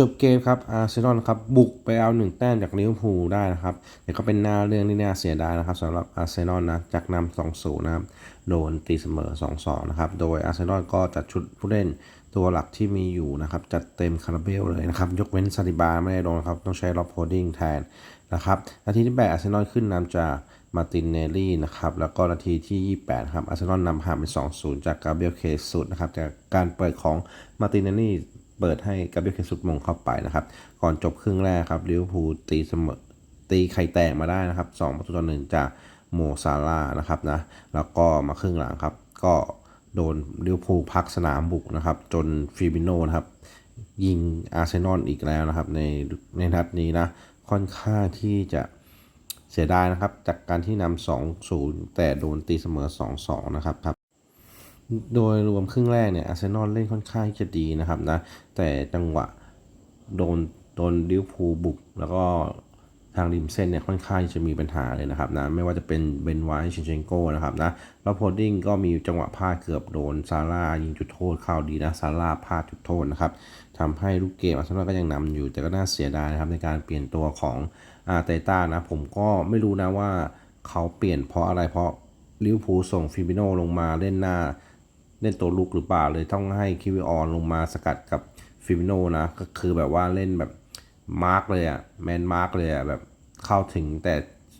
จบเกมครับอาร์เซนอลครับบุกไปเอาหนึ่งแต้มจากลิเวอร์พูลได้นะครับแต่ก็เป็นหน้าเรื่องที่น่าเสียดายนะครับสำหรับอาร์เซนอลนะจากนำ2-0นะครับโดนตีเสมอ2-2นะครับโดยอาร์เซนอลก็จัดชุดผู้เล่นตัวหลักที่มีอยู่นะครับจัดเต็มคาราเบลเลยนะครับยกเว้นซาดิบาไม่ได้ลงครับต้องใช้ล็อบโฮดดิ้งแทนนะครับนาทีที่8อาร์เซนอลขึ้นนำจากมาตินเนลลี่นะครับแล้วก็นาทีที่ 28 ครับอาร์เซนอลนำห่างเป็น2-0 จากกาเบรียลเคสุดนะครับจากการเปิดของมาตินเนลลี่ เปิดให้กาเบรียลเคซุสมงเข้าไปนะครับ ก่อนจบครึ่งแรกครับลิเวอร์พูลตีเสมอตีไข่แตกมาได้นะครับ2ประตูต่อหนึ่งจากโมซาร่านะครับนะแล้วก็มาครึ่งหลังครับ ก็โดนลิเวอร์พูลพักสนามบุกนะครับ จนฟิบิโนนะครับยิงอาร์เซนอลอีกแล้วนะครับในในนัดนี้นะค่อนข้างที่จะเสียดายนะครับ จากการที่นำ2-0 แต่โดนตีเสมอ 2-2 นะครับครับ โดยรวมครึ่งแรกเนี่ยอาร์เซนอลเล่นค่อนข้างจะดีนะครับนะ แต่จังหวะโดนโดนลิวพูบุก แล้วก็ทางริมเส้นเนี่ยค่อนข้างจะมีปัญหาเลยนะครับนะไม่ว่าจะเป็นเบนไวท์ชินเชนโก้นะครับนะแล้วโพดดิ้งก็มีจังหวะพลาดเกือบโดนซาร่ายิงจุดโทษเข้าดีนะซาร่าพลาดจุดโทษนะครับทำให้ลูกเกมอาร์เซนอลก็ยังนำอยู่ แต่ก็น่าเสียดายนะครับในการเปลี่ยนตัวของอาร์เตต้านะผมก็ไม่รู้นะว่าเขาเปลี่ยนเพราะอะไรเพราะลิวพูส่งฟิบิโนลงมาเล่นหน้า เล่นตัวลุกหรือเปล่าเลยต้องให้คิวิออนลงมาสกัดกับฟิมิโนนะ ก็คือแบบว่าเล่นแบบมาร์กเลยอะแมนมาร์กเลยอะแบบเข้าถึงแต่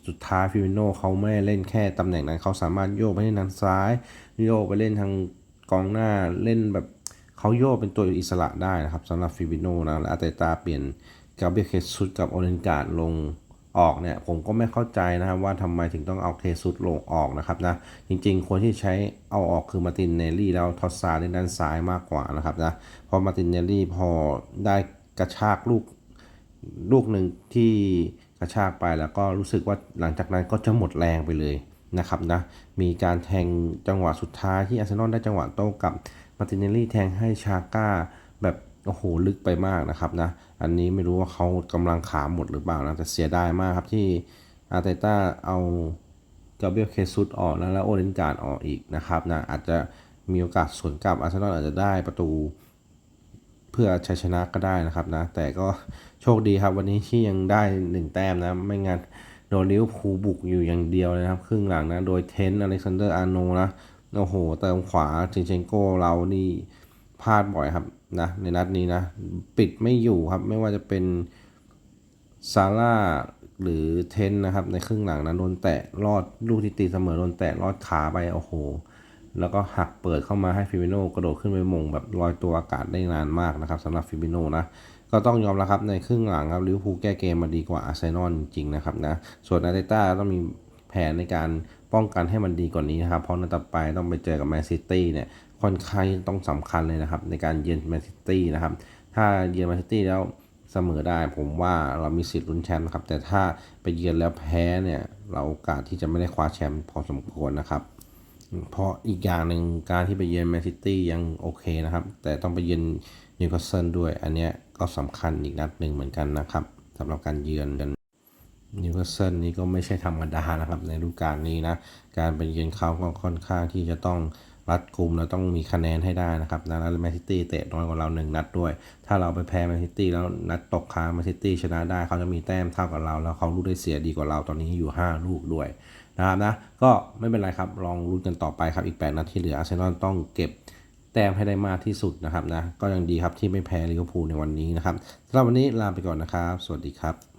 สุดท้ายฟิมิโนเขาไม่เล่นแค่ตำแหน่งนั้นเขาสามารถโยกไปเล่นทางซ้ายโยกไปเล่นทางกองหน้าเล่นแบบเขาโยกเป็นตัวอิสระได้นะครับสำหรับฟิมิโนนะและอาเตตาเปลี่ยนกาเบียเคซุสกับโอเลนการ์ดลง ออกเนี่ยผมก็ไม่เข้าใจนะครับว่าทำไมถึงต้องเอาเคซุดลงออกนะครับนะจริงๆ คนที่ใช้เอาออกคือมาตินเนลลี่แล้วทอสซาเล่นด้านซ้ายมากกว่านะครับนะพอมาตินเนลลี่พอได้กระชากลูกลูกหนึ่งที่กระชากไปแล้วก็รู้สึกว่าหลังจากนั้นก็จะหมดแรงไปเลยนะครับนะมีการแทงจังหวะสุดท้ายที่อาร์เซนอลได้จังหวะโต้กลับมาตินเนลลี่แทงให้ชาก้าแบบ โอ้โหลึกไปมากนะครับนะ อันนี้ไม่รู้ว่าเขากำลังขาหมดหรือเปล่านะ แต่เสียดายมากครับที่อาร์เตต้าเอากาเบียลเคซุสออกนะแล้วโอเลนการ์ดออกอีกนะครับนะอาจจะมีโอกาสสวนกลับอาร์เซนอลอาจจะได้ประตู เพื่อชัยชนะก็ได้นะครับนะ แต่ก็โชคดีครับวันนี้ที่ยังได้ 1 แต้มนะ ไม่งั้นโดนลิเวอร์พูลบุกอยู่อย่างเดียวเลยครับ ครึ่งหลังนะ โดยเทนต์อเล็กซานเดอร์อาร์โนนะโอ้โหเติมขวาจินเชนโกเรานี่ พลาดบ่อยครับนะในนัดนี้นะ ปิดไม่อยู่ครับ ไม่ว่าจะเป็นซาร่าหรือเทนนะครับ ในครึ่งหลังนะโดนแตะรอดลูกที่ตีเสมอโดนแตะรอดขาไปโอ้โห แล้วก็หักเปิดเข้ามาให้ฟิมิโนกระโดดขึ้นไปมงแบบลอยตัวอากาศได้นานมากนะครับสำหรับฟิมิโนนะก็ต้องยอมรับครับในครึ่งหลังครับลิเวอร์พูลแก้เกมมาดีกว่าอาร์เซนอลจริงนะครับนะส่วนอาร์เตต้าต้องมีแผนในการ ป้องกันให้มันดีกว่านี้นะครับ เพราะนัดต่อไปต้องไปเจอกับแมนซิตี้เนี่ยค่อนข้างต้องสำคัญเลยนะครับ ในการเยือนแมนซิตี้นะครับ ถ้าเยือนแมนซิตี้แล้วเสมอได้ ผมว่าเรามีสิทธิ์ลุ้นแชมป์นะครับ แต่ถ้าไปเยือนแล้วแพ้เนี่ยเราโอกาสที่จะไม่ได้คว้าแชมป์พอสมควรนะครับ เพราะอีกอย่างหนึ่งการที่ไปเยือนแมนซิตี้ยังโอเคนะครับ แต่ต้องไปเยือนนิวคาสเซิลด้วย อันเนี้ยก็สำคัญอีกนัดหนึ่งเหมือนกันนะครับสำหรับการเยือนกัน นิวคาสเซิลนี่ก็ไม่ใช่ธรรมดานะครับในฤดูกาลนี้นะ การไปเยือนเขาก็ค่อนข้างที่จะต้องรัดกุมแล้วต้องมีคะแนนให้ได้นะครับนะแล้วแมนซิตี้เตะน้อยกว่าเราหนึ่งนัดด้วย ถ้าเราไปแพ้แมนซิตี้แล้วนัดตกค้างแมนซิตี้ชนะได้เขาจะมีแต้มเท่ากับเรา แล้วเขาลูกได้เสียดีกว่าเราตอนนี้อยู่ 5 ลูกด้วยนะครับนะก็ไม่เป็นไรครับลองลุ้นกันต่อไปครับอีก 8นัดที่เหลืออาร์เซนอลต้องเก็บแต้มให้ได้มากที่สุดนะครับนะก็ยังดีครับที่ไม่แพ้ลิเวอร์พูลในวันนี้นะครับสำหรับวันนี้ลาไปก่อนนะครับ สวัสดีครับ